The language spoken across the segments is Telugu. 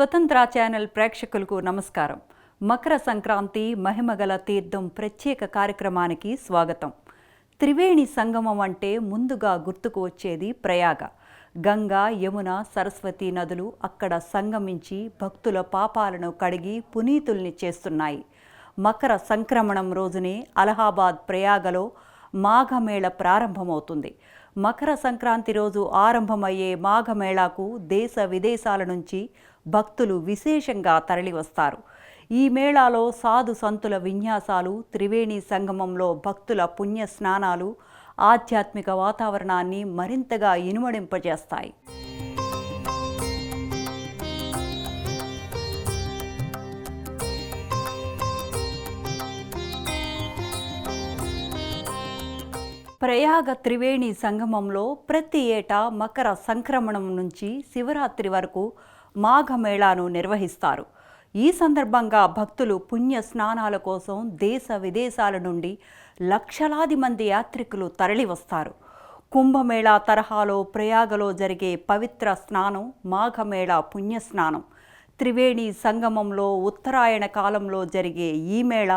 స్వతంత్ర ఛానల్ ప్రేక్షకులకు నమస్కారం. మకర సంక్రాంతి మహిమగల తీర్థం ప్రత్యేక కార్యక్రమానికి స్వాగతం. త్రివేణి సంగమం అంటే ముందుగా గుర్తుకు వచ్చేది ప్రయాగ. గంగా యమున సరస్వతి నదులు అక్కడ సంగమించి భక్తుల పాపాలను కడిగి పునీతుల్ని చేస్తున్నాయి. మకర సంక్రమణం రోజునే అలహాబాద్ ప్రయాగలో మాఘమేళ ప్రారంభమవుతుంది. మకర సంక్రాంతి రోజు ఆరంభమయ్యే మాఘమేళాకు దేశ విదేశాల నుంచి భక్తులు విశేషంగా తరలివస్తారు. ఈ మేళాలో సాధు సంతుల విన్యాసాలు త్రివేణి సంగమంలో భక్తుల పుణ్య స్నానాలు ఆధ్యాత్మిక వాతావరణాన్ని మరింతగా ఇనుమడింపజేస్తాయి. ప్రయాగ త్రివేణి సంగమంలో ప్రతి ఏటా మకర సంక్రమణం నుంచి శివరాత్రి వరకు మాఘమేళాను నిర్వహిస్తారు. ఈ సందర్భంగా భక్తులు పుణ్య స్నానాల కోసం దేశ విదేశాల నుండి లక్షలాది మంది యాత్రికులు తరలివస్తారు. కుంభమేళా తరహాలో ప్రయాగలో జరిగే పవిత్ర స్నానం మాఘమేళా పుణ్యస్నానం త్రివేణి సంగమంలో ఉత్తరాయణ కాలంలో జరిగే ఈ మేళ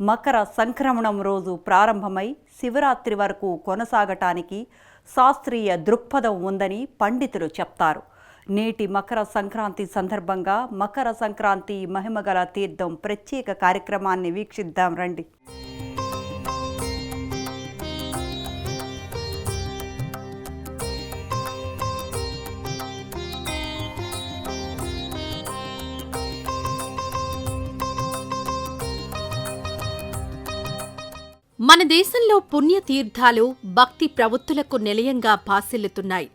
మకర సంక్రమణం రోజు ప్రారంభమై శివరాత్రి వరకు కొనసాగటానికి శాస్త్రీయ దృక్పథం ఉందని పండితులు చెప్తారు. నేటి మకర సంక్రాంతి సందర్భంగా మకర సంక్రాంతి మహిమగల తీర్థం ప్రత్యేక కార్యక్రమాన్ని వీక్షిద్దాం రండి. మన దేశంలో పుణ్యతీర్థాలు భక్తి ప్రవృత్తులకు నిలయంగా భాసిల్లుతున్నాయి.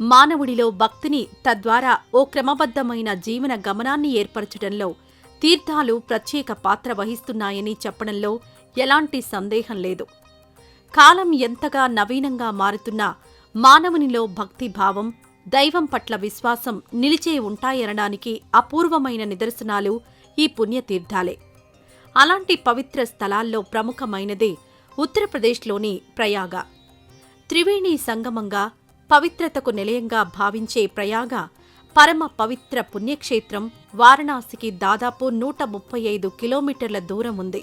మానవుడిలో భక్తిని తద్వారా ఓ క్రమబద్ధమైన జీవన గమనాన్ని ఏర్పరచడంలో తీర్థాలు ప్రత్యేక పాత్ర వహిస్తున్నాయని చెప్పడంలో ఎలాంటి సందేహం లేదు. కాలం ఎంతగా నవీనంగా మారుతున్నా మానవునిలో భక్తి భావం దైవం పట్ల విశ్వాసం నిలిచే ఉంటాయనడానికి అపూర్వమైన నిదర్శనాలు ఈ పుణ్యతీర్థాలే. అలాంటి పవిత్ర స్థలాల్లో ప్రముఖమైనదే ఉత్తరప్రదేశ్లోని ప్రయాగ. త్రివేణి సంగమంగా పవిత్రతకు నిలయంగా భావించే ప్రయాగ పరమ పవిత్ర పుణ్యక్షేత్రం వారణాసికి దాదాపు నూట ముప్పై ఐదు కిలోమీటర్ల దూరం ఉంది.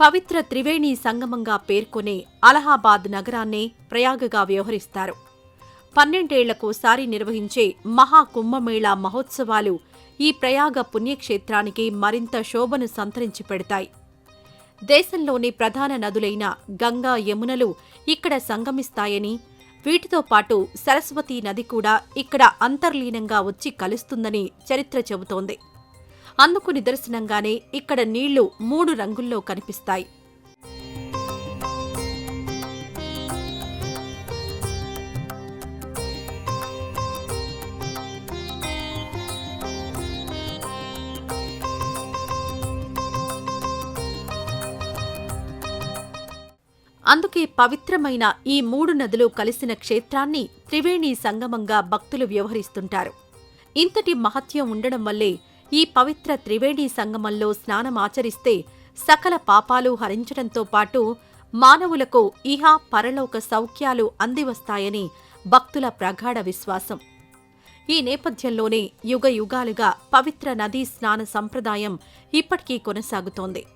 పవిత్ర త్రివేణి సంగమంగా పేర్కొనే అలహాబాద్ నగరాన్నే ప్రయాగగా వ్యవహరిస్తారు. పన్నెండేళ్ళకోసారి నిర్వహించే మహాకుంభమేళా మహోత్సవాలు ఈ ప్రయాగ పుణ్యక్షేత్రానికి మరింత శోభను సంతరించి పెడతాయి. దేశంలోని ప్రధాన నదులైన గంగా యమునలు ఇక్కడ సంగమిస్తాయని వీటితో పాటు సరస్వతీ నది కూడా ఇక్కడ అంతర్లీనంగా వచ్చి కలుస్తుందని చరిత్ర చెబుతోంది. అందుకు నిదర్శనంగానే ఇక్కడ నీళ్ళు మూడు రంగుల్లో కనిపిస్తాయి. అందుకే పవిత్రమైన ఈ మూడు నదులు కలిసిన క్షేత్రాన్ని త్రివేణి సంగమంగా భక్తులు వ్యవహరిస్తుంటారు. ఇంతటి మహత్యం ఉండడం వల్లే ఈ పవిత్ర త్రివేణి సంగమంలో స్నానమాచరిస్తే సకల పాపాలు హరించడంతో పాటు మానవులకు ఇహ పరలోక సౌఖ్యాలు అందివస్తాయని భక్తుల ప్రగాఢ విశ్వాసం. ఈ నేపథ్యంలోనే యుగ యుగాలుగా పవిత్ర నదీ స్నాన సంప్రదాయం ఇప్పటికీ కొనసాగుతోంది.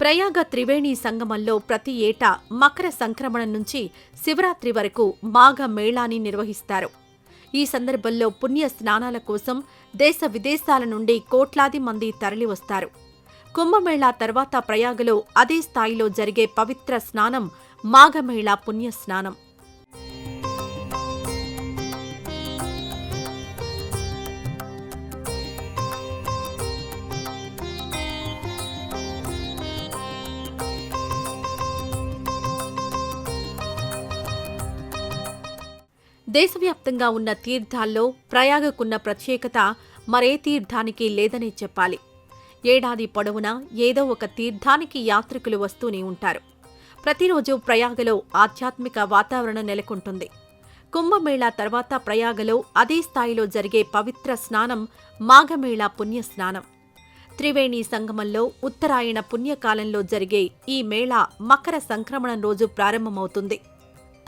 ప్రయాగ త్రివేణి సంగమంలో ప్రతి ఏటా మకర సంక్రమణం నుంచి శివరాత్రి వరకు మాఘ మేళాని నిర్వహిస్తారు. ఈ సందర్భంలో పుణ్య స్నానాల కోసం దేశ విదేశాల నుండి కోట్లాది మంది తరలివస్తారు. కుంభమేళా తర్వాత ప్రయాగలో అదే స్థాయిలో జరిగే పవిత్ర స్నానం మాఘమేళా పుణ్య దేశవ్యాప్తంగా ఉన్న తీర్థాల్లో ప్రయాగకున్న ప్రత్యేకత మరే తీర్థానికి లేదనే చెప్పాలి. ఏడాది పొడవునా ఏదో ఒక తీర్థానికి యాత్రికులు వస్తూనే ఉంటారు. ప్రతిరోజు ప్రయాగలో ఆధ్యాత్మిక వాతావరణం నెలకొంటుంది. కుంభమేళా తర్వాత ప్రయాగలో అదే స్థాయిలో జరిగే పవిత్ర స్నానం మాఘమేళా పుణ్య స్నానం త్రివేణి సంగమంలో ఉత్తరాయణ పుణ్యకాలంలో జరిగే ఈ మేళా మకర సంక్రమణం రోజు ప్రారంభమవుతుంది.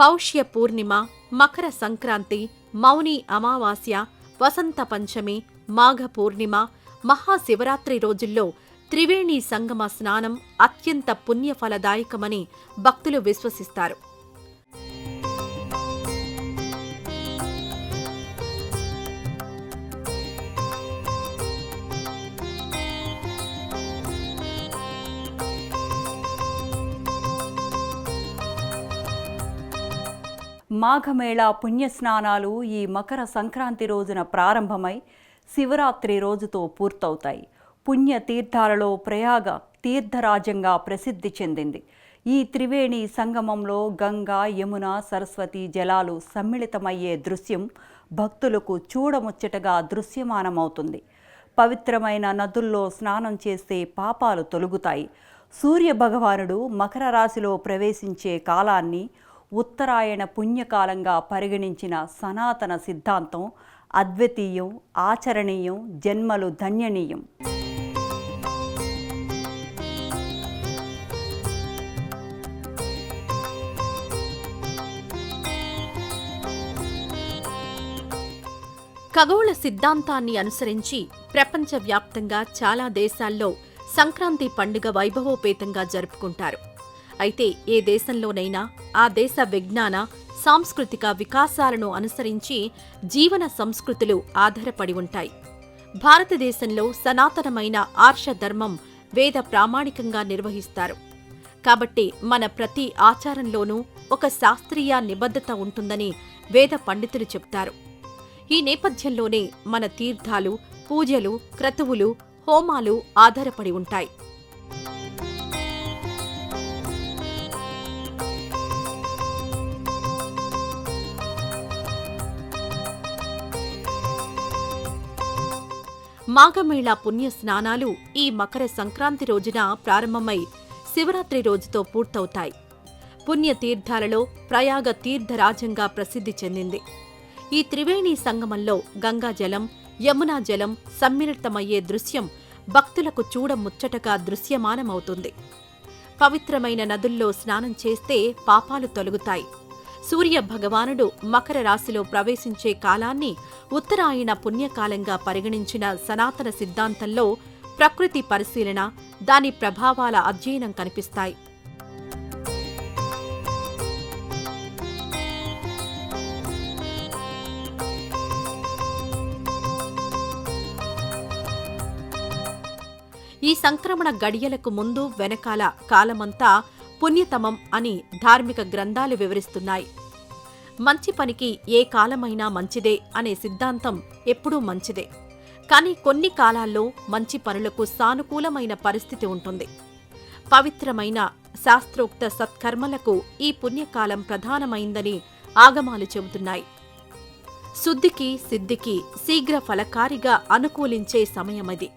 పౌష్య పూర్ణిమ మకర సంక్రాంతి మౌని అమావాస్య వసంత పంచమి మాఘ పూర్ణిమ మహాశివరాత్రి రోజుల్లో త్రివేణి సంగమ స్నానం అత్యంత పుణ్యఫలదాయకమని భక్తులు విశ్వసిస్తారు. మాఘమేళా పుణ్యస్నానాలు ఈ మకర సంక్రాంతి రోజున ప్రారంభమై శివరాత్రి రోజుతో పూర్తవుతాయి. పుణ్య తీర్థాలలో ప్రయాగ తీర్థరాజ్యంగా ప్రసిద్ధి చెందింది. ఈ త్రివేణి సంగమంలో గంగా యమున సరస్వతి జలాలు సమ్మిళితమయ్యే దృశ్యం భక్తులకు చూడముచ్చటగా దృశ్యమానమవుతుంది. పవిత్రమైన నదుల్లో స్నానం చేస్తే పాపాలు తొలుగుతాయి. సూర్య భగవానుడు మకర రాశిలో ప్రవేశించే కాలాన్ని ఉత్తరాయణ పుణ్యకాలంగా పరిగణించిన సనాతన సిద్ధాంతం అద్వితీయం ఆచరణీయం జన్మలు ధన్యనీయం. ఖగోళ సిద్ధాంతాన్ని అనుసరించి ప్రపంచవ్యాప్తంగా చాలా దేశాల్లో సంక్రాంతి పండుగ వైభవోపేతంగా జరుపుకుంటారు. అయితే ఏ దేశంలోనైనా ఆ దేశ విజ్ఞాన సాంస్కృతిక వికాసాలను అనుసరించి జీవన సంస్కృతులు ఆధారపడి ఉంటాయి. భారతదేశంలో సనాతనమైన ఆర్షధర్మం వేద ప్రామాణికంగా నిర్వహిస్తారు. కాబట్టి మన ప్రతి ఆచారంలోనూ ఒక శాస్త్రీయ నిబద్ధత ఉంటుందని వేద పండితులు చెప్తారు ఈ నేపథ్యంలోనే మన తీర్థాలు పూజలు క్రతువులు హోమాలు ఆధారపడి ఉంటాయి. మాఘమేళా పుణ్య స్నానాలు ఈ మకర సంక్రాంతి రోజున ప్రారంభమై శివరాత్రి రోజుతో పూర్తవుతాయి. పుణ్య తీర్థాలలో ప్రయాగ తీర్థరాజంగా ప్రసిద్ధి చెందింది. ఈ త్రివేణి సంగమంలో గంగాజలం యమునా జలం సమ్మిళితమయ్యే దృశ్యం భక్తులకు చూడముచ్చటగా దృశ్యమానమవుతుంది. పవిత్రమైన నదుల్లో స్నానం చేస్తే పాపాలు తొలగుతాయి. సూర్య భగవానుడు మకర రాశిలో ప్రవేశించే కాలాన్ని ఉత్తరాయణ పుణ్యకాలంగా పరిగణించిన సనాతన సిద్ధాంతంలో ప్రకృతి పరిశీలన దాని ప్రభావాల అధ్యయనం కనిపిస్తాయి. ఈ సంక్రమణ గడియలకు ముందు వెనకాల కాలమంతా పుణ్యతమం అని ధార్మిక గ్రంథాలు వివరిస్తున్నాయి. మంచి పనికి ఏ కాలమైనా మంచిదే అనే సిద్ధాంతం ఎప్పుడూ మంచిదే. కానీ కొన్ని కాలాల్లో మంచి పనులకు సానుకూలమైన పరిస్థితి ఉంటుంది. పవిత్రమైన శాస్త్రోక్త సత్కర్మలకు ఈ పుణ్యకాలం ప్రధానమైందని ఆగమాలు చెబుతున్నాయి. శుద్ధికి సిద్ధికి శీఘ్ర ఫలకారిగా అనుకూలించే సమయమది.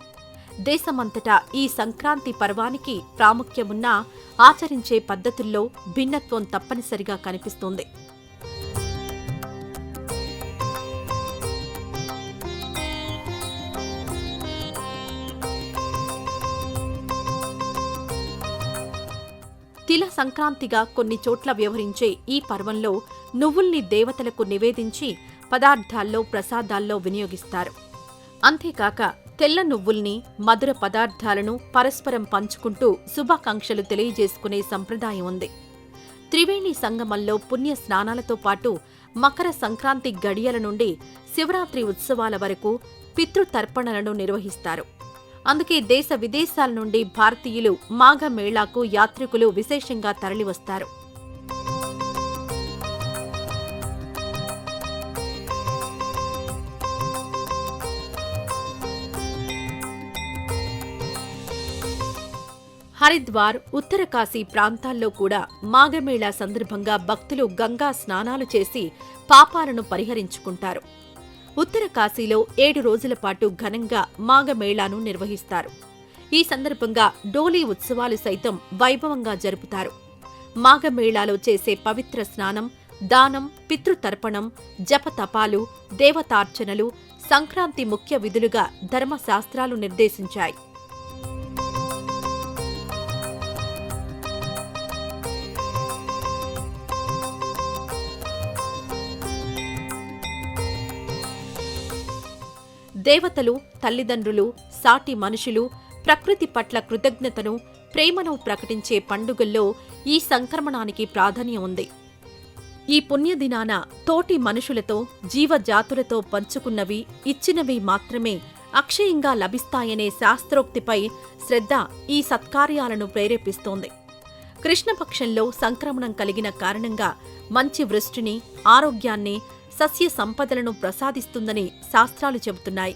దేశమంతటా ఈ సంక్రాంతి పర్వానికి ప్రాముఖ్యమున్నా ఆచరించే పద్ధతుల్లో భిన్నత్వం తప్పనిసరిగా కనిపిస్తుంది. తిల సంక్రాంతిగా కొన్ని చోట్ల వ్యవహరించే ఈ పర్వంలో నువ్వుల్ని దేవతలకు నివేదించి పదార్థాల్లో ప్రసాదాల్లో వినియోగిస్తారు. అంతేకాక తెల్ల నువ్వుల్ని మధుర పదార్థాలను పరస్పరం పంచుకుంటూ శుభాకాంక్షలు తెలియజేసుకునే సంప్రదాయం ఉంది. త్రివేణి సంగమంలో పుణ్య స్నానాలతో పాటు మకర సంక్రాంతి గడియల నుండి శివరాత్రి ఉత్సవాల వరకు పితృతర్పణలను నిర్వహిస్తారు. అందుకే దేశ విదేశాల నుండి భారతీయులు మాఘ మేళాకు యాత్రికులు విశేషంగా తరలివస్తారు. హరిద్వార్ ఉత్తరకాశీ ప్రాంతాల్లో కూడా మాఘమేళా సందర్భంగా భక్తులు గంగా స్నానాలు చేసి పాపాలను పరిహరించుకుంటారు. ఉత్తరకాశీలో ఏడు రోజుల పాటు ఘనంగా మాఘమేళాను నిర్వహిస్తారు. ఈ సందర్భంగా డోలీ ఉత్సవాలు సైతం వైభవంగా జరుపుతారు. మాఘమేళాలో చేసే పవిత్ర స్నానం దానం పితృతర్పణం జపతపాలు దేవతార్చనలు సంక్రాంతి ముఖ్య విధులుగా ధర్మశాస్త్రాలు నిర్దేశించాయి. దేవతలు తల్లిదండ్రులు సాటి మనుషులు ప్రకృతి పట్ల కృతజ్ఞతను ప్రేమను ప్రకటించే పండుగల్లో ఈ సంక్రమణానికి ప్రాధాన్యం ఉంది. ఈ పుణ్యదినాన తోటి మనుషులతో జీవజాతులతో పంచుకున్నవి ఇచ్చినవి మాత్రమే అక్షయంగా లభిస్తాయనే శాస్త్రోక్తిపై శ్రద్ధ ఈ సత్కార్యాలను ప్రేరేపిస్తోంది. కృష్ణపక్షంలో సంక్రమణం కలిగిన కారణంగా మంచి వృష్టిని ఆరోగ్యాన్ని సస్య సంపదలను ప్రసాదిస్తుందని శాస్త్రాలు చెబుతున్నాయి.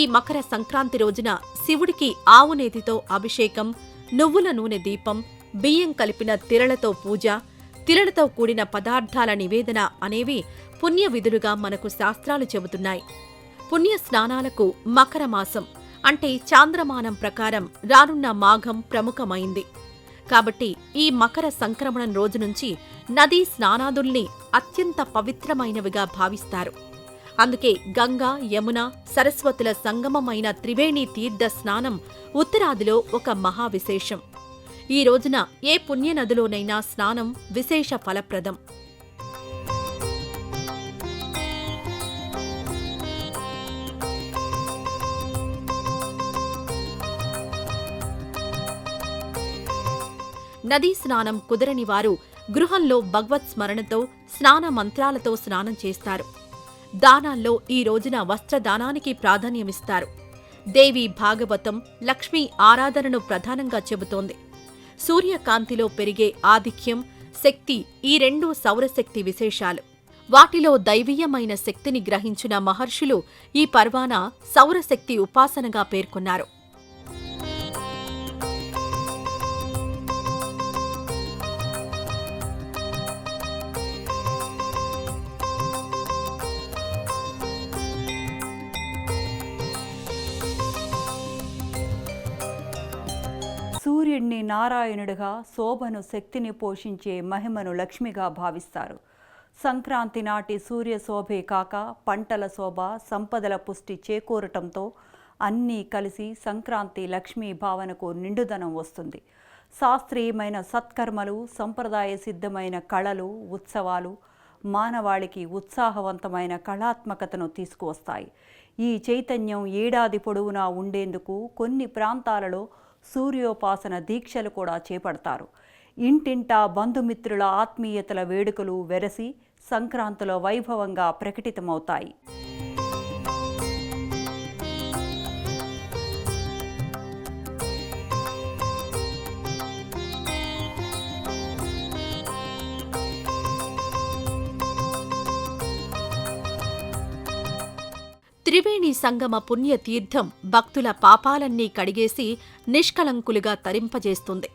ఈ మకర సంక్రాంతి రోజున శివుడికి ఆవు నేతితో అభిషేకం నువ్వుల నూనె దీపం బియ్యం కలిపిన తిరలతో పూజ తిరలతో కూడిన పదార్థాల నివేదన అనేవి పుణ్య విధులుగా మనకు శాస్త్రాలు చెబుతున్నాయి. పుణ్య స్నానాలకు మకర మాసం అంటే చాంద్రమానం ప్రకారం రానున్న మాఘం ప్రముఖమైంది. కాబట్టి ఈ మకర సంక్రమణం రోజు నుంచి నదీ స్నానాదుల్ని అత్యంత పవిత్రమైనవిగా భావిస్తారు. అందుకే గంగా యమున సరస్వతుల సంగమమైన త్రివేణి తీర్థ స్నానం ఉత్తరాదిలో ఒక మహావిశేషం. ఈ రోజున ఏ పుణ్యనదిలోనైనా స్నానం విశేష ఫలప్రదం. నదీ స్నానం కుదరని వారు గృహంలో భగవత్ స్మరణతో స్నాన మంత్రాలతో స్నానం చేస్తారు. దానాల్లో ఈ రోజున వస్త్రదానానికి ప్రాధాన్యమిస్తారు. దేవి భాగవతం లక్ష్మీ ఆరాధనను ప్రధానంగా చెబుతోంది. సూర్యకాంతిలో పెరిగే ఆధిక్యం శక్తి ఈ రెండు సౌరశక్తి విశేషాలు. వాటిలో దైవీయమైన శక్తిని గ్రహించిన మహర్షులు ఈ పర్వాన సౌరశక్తి ఉపాసనగా పేర్కొన్నారు. శివుణ్ణి నారాయణుడిగా శోభను శక్తిని పోషించే మహిమను లక్ష్మిగా భావిస్తారు. సంక్రాంతి నాటి సూర్య శోభే కాక పంటల శోభ సంపదల పుష్టి చేకూరటంతో అన్నీ కలిసి సంక్రాంతి లక్ష్మీ భావనకు నిండుదనం వస్తుంది. శాస్త్రీయమైన సత్కర్మలు సంప్రదాయ సిద్ధమైన కళలు ఉత్సవాలు మానవాళికి ఉత్సాహవంతమైన కళాత్మకతను తీసుకువస్తాయి. ఈ చైతన్యం ఏడాది పొడవునా ఉండేందుకు కొన్ని ప్రాంతాలలో సూర్యోపాసన దీక్షలు కూడా చేపడతారు. ఇంటింటా బంధుమిత్రుల ఆత్మీయతల వేడుకలు వెరసి సంక్రాంతిలో వైభవంగా ప్రకటితమవుతాయి. త్రివేణి సంగమ పుణ్య తీర్థం భక్తుల పాపాలన్నీ కడిగేసి నిష్కలంకులుగా తరింపజేస్తుంది.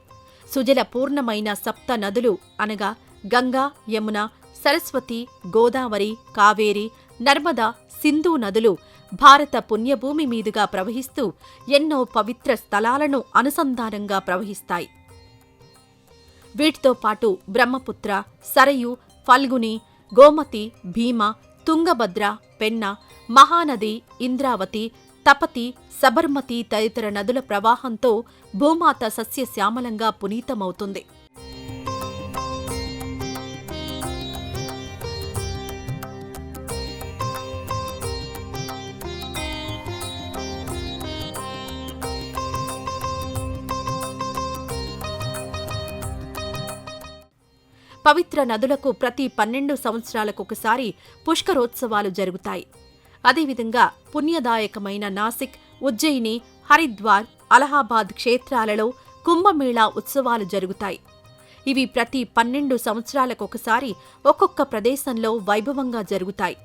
సుజల పూర్ణమైన సప్త నదులు అనగా గంగా యమున సరస్వతి గోదావరి కావేరి నర్మద సింధు నదులు భారత పుణ్యభూమి మీదుగా ప్రవహిస్తూ ఎన్నో పవిత్ర స్థలాలను అనుసంధానంగా ప్రవహిస్తాయి. వీటితో పాటు బ్రహ్మపుత్ర సరయు ఫల్గుని గోమతి భీమ తుంగభద్ర పెన్న మహానది ఇంద్రావతి తపతి సబర్మతి తదితర నదుల ప్రవాహంతో భూమాత సస్యశ్యామలంగా పునీతమవుతుంది. పవిత్ర నదులకు ప్రతి పన్నెండు సంవత్సరాలకొకసారి పుష్కరోత్సవాలు జరుగుతాయి. అదేవిధంగా పుణ్యదాయకమైన నాసిక్ ఉజ్జయిని హరిద్వార్ అలహాబాద్ క్షేత్రాలలో కుంభమేళా ఉత్సవాలు జరుగుతాయి. ఇవి ప్రతి పన్నెండు సంవత్సరాలకొకసారి ఒక్కొక్క ప్రదేశంలో వైభవంగా జరుగుతాయి.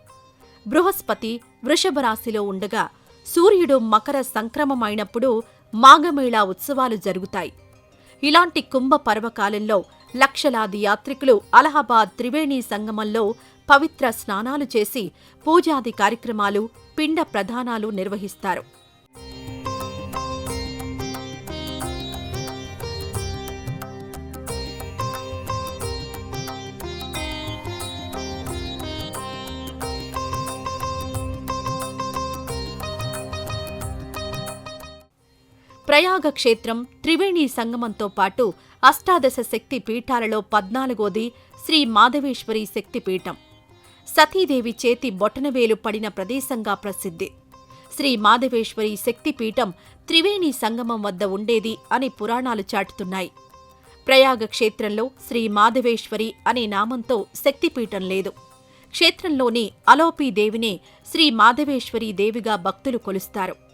బృహస్పతి వృషభ రాశిలో ఉండగా సూర్యుడు మకర సంక్రమమైనప్పుడు మాఘమేళా ఉత్సవాలు జరుగుతాయి. ఇలాంటి కుంభ పర్వకాలంలో లక్షలాది యాత్రికులు అలహాబాద్ త్రివేణి సంగమంలో పవిత్ర స్నానాలు చేసి పూజాది కార్యక్రమాలు పిండ ప్రధానాలు నిర్వహిస్తారు. ప్రయాగ క్షేత్రం త్రివేణి సంగమంతో పాటు అష్టాదశ శక్తి పీఠాలలో పద్నాలుగోది శ్రీ మాధవేశ్వరి శక్తిపీఠం సతీదేవి చేతి బొటనవేలు పడిన ప్రదేశంగా ప్రసిద్ధి. శ్రీ మాధవేశ్వరి శక్తిపీఠం త్రివేణి సంగమం వద్ద ఉండేది అని పురాణాలు చాటుతున్నాయి. ప్రయాగ క్షేత్రంలో శ్రీ మాధవేశ్వరి అనే నామంతో శక్తిపీఠం లేదు. క్షేత్రంలోని అలోపీదేవినే శ్రీ మాధవేశ్వరి దేవిగా భక్తులు కొలుస్తారు.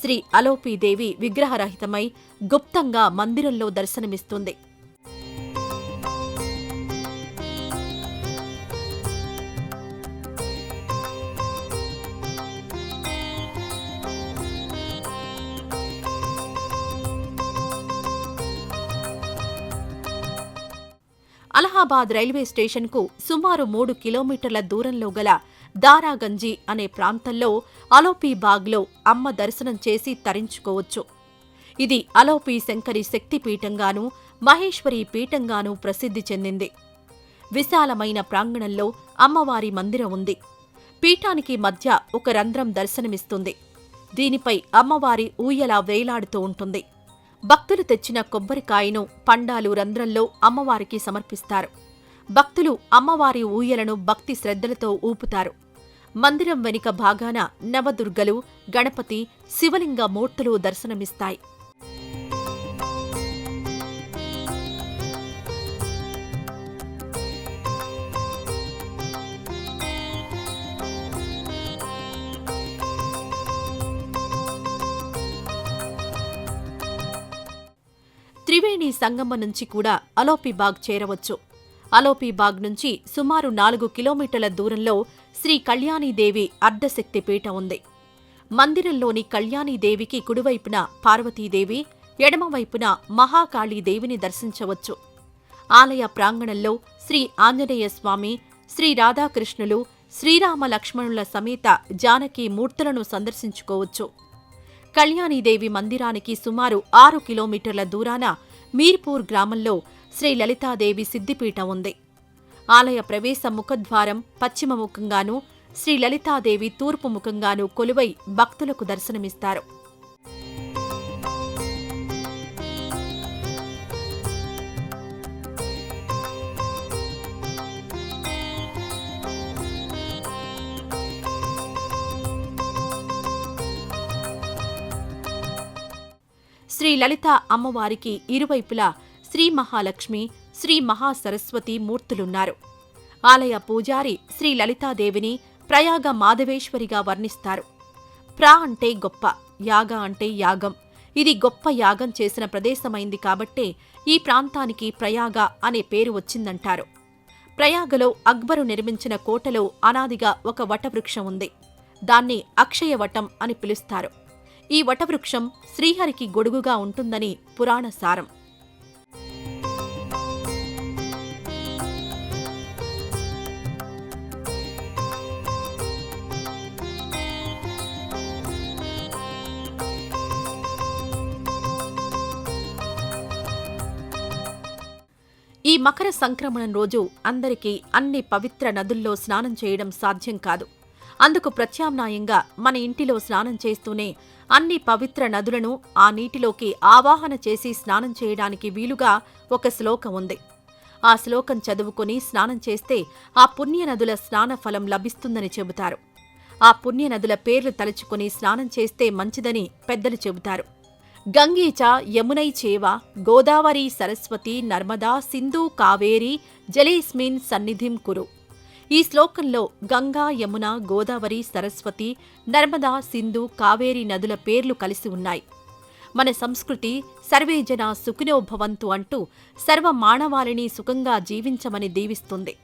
శ్రీ అలోపీదేవి విగ్రహరహితమై గుప్తంగా మందిరంలో దర్శనమిస్తుంది. అలహాబాద్ రైల్వే స్టేషన్కు సుమారు మూడు కిలోమీటర్ల దూరంలో గల దారాగంజి అనే ప్రాంతంలో అలోపీబాగ్లో అమ్మ దర్శనం చేసి తరించుకోవచ్చు. ఇది అలోపీ శంకరి శక్తిపీఠంగానూ మహేశ్వరి పీఠంగానూ ప్రసిద్ధి చెందింది. విశాలమైన ప్రాంగణంలో అమ్మవారి మందిరం ఉంది. పీఠానికి మధ్య ఒక రంధ్రం దర్శనమిస్తుంది. దీనిపై అమ్మవారి ఊయల వేలాడుతూ ఉంటుంది. భక్తులు తెచ్చిన కొబ్బరికాయను పండాలు రంధ్రంలో అమ్మవారికి సమర్పిస్తారు. భక్తులు అమ్మవారి ఊయలను భక్తి శ్రద్ధలతో ఊపుతారు. మందిరం వెనుక భాగాన నవదుర్గలు గణపతి శివలింగ మూర్తులు దర్శనమిస్తాయి. త్రివేణి సంగమ నుంచి కూడా అలోపిబాగ్ చేరవచ్చు. అలోపీబాగ్ నుంచి సుమారు నాలుగు కిలోమీటర్ల దూరంలో శ్రీ కళ్యాణీదేవి అర్ధశక్తి పీఠ ఉంది. మందిరంలోని కళ్యాణీదేవికి కుడివైపున పార్వతీదేవి ఎడమవైపున మహాకాళీదేవిని దర్శించవచ్చు. ఆలయ ప్రాంగణంలో శ్రీ ఆంజనేయ స్వామి శ్రీ రాధాకృష్ణులు శ్రీరామ లక్ష్మణుల సమేత జానకి మూర్తులను సందర్శించుకోవచ్చు. కళ్యాణీదేవి మందిరానికి సుమారు ఆరు కిలోమీటర్ల దూరాన మీర్పూర్ గ్రామంలో శ్రీ లలితాదేవి సిద్దిపీఠం ఉంది. ఆలయ ప్రవేశ ముఖద్వారం పశ్చిమ ముఖంగాను శ్రీ లలితాదేవి తూర్పు ముఖంగాను కొలువై భక్తులకు దర్శనమిస్తారు. శ్రీ లలిత అమ్మవారికి ఇరువైపులా శ్రీ మహాలక్ష్మి శ్రీ మహాసరస్వతి మూర్తులున్నారు. ఆలయ పూజారి శ్రీ లలితాదేవిని ప్రయాగ మాధవేశ్వరిగా వర్ణిస్తారు. ప్రా అంటే గొప్ప యాగ అంటే యాగం. ఇది గొప్ప యాగం చేసిన ప్రదేశమైంది కాబట్టే ఈ ప్రాంతానికి ప్రయాగ అనే పేరు వచ్చిందంటారు. ప్రయాగలో అక్బరు నిర్మించిన కోటలో అనాదిగా ఒక వటవృక్షం ఉంది. దాన్ని అక్షయ వటం అని పిలుస్తారు. ఈ వటవృక్షం శ్రీహరికి గొడుగుగా ఉంటుందని పురాణ సారం ఈ మకర సంక్రమణం రోజు అందరికీ అన్ని పవిత్ర నదుల్లో స్నానం చేయడం సాధ్యం కాదు. అందుకు ప్రత్యామ్నాయంగా మన ఇంటిలో స్నానం చేస్తూనే అన్ని పవిత్ర నదులను ఆ నీటిలోకి ఆవాహన చేసి స్నానం చేయడానికి వీలుగా ఒక శ్లోకం ఉంది. ఆ శ్లోకం చదువుకుని స్నానం చేస్తే ఆ పుణ్య నదుల స్నాన ఫలం లభిస్తుందని చెబుతారు. ఆ పుణ్య నదుల పేర్లు తలుచుకుని స్నానం చేస్తే మంచిదని పెద్దలు చెబుతారు. గంగీచ యమునై చేవ గోదావరి సరస్వతి నర్మదా సింధు కావేరి జలేస్మిన్ సన్నిధిం కురు. ఈ శ్లోకంలో గంగా యమున గోదావరి సరస్వతి నర్మదా సింధు కావేరి నదుల పేర్లు కలిసి ఉన్నాయి. మన సంస్కృతి సర్వే జన సుఖినో భవంతు అంటూ సర్వ మానవాళిని సుఖంగా జీవించమని దీవిస్తుంది.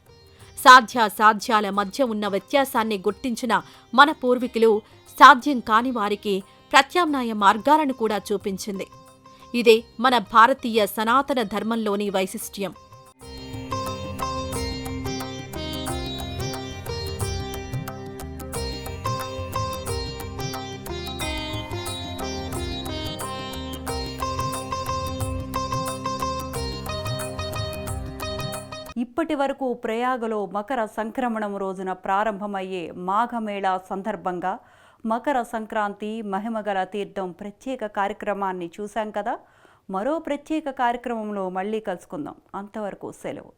సాధ్యాసాధ్యాల మధ్య ఉన్న వ్యత్యాసాన్ని గుర్తించిన మన పూర్వీకులు సాధ్యం కాని వారికి ప్రత్యామ్నాయ మార్గాలను కూడా చూపించింది. ఇదే మన భారతీయ సనాతన ధర్మంలోని వైశిష్ట్యం. ఇప్పటి వరకు ప్రయాగలో మకర సంక్రమణం రోజున ప్రారంభమయ్యే మాఘమేళా సందర్భంగా మకర సంక్రాంతి మహిమగల తీర్థం ప్రత్యేక కార్యక్రమాన్ని చూశాం కదా? మరో ప్రత్యేక కార్యక్రమంలో మళ్ళీ కలుసుకుందాం. అంతవరకు సెలవు.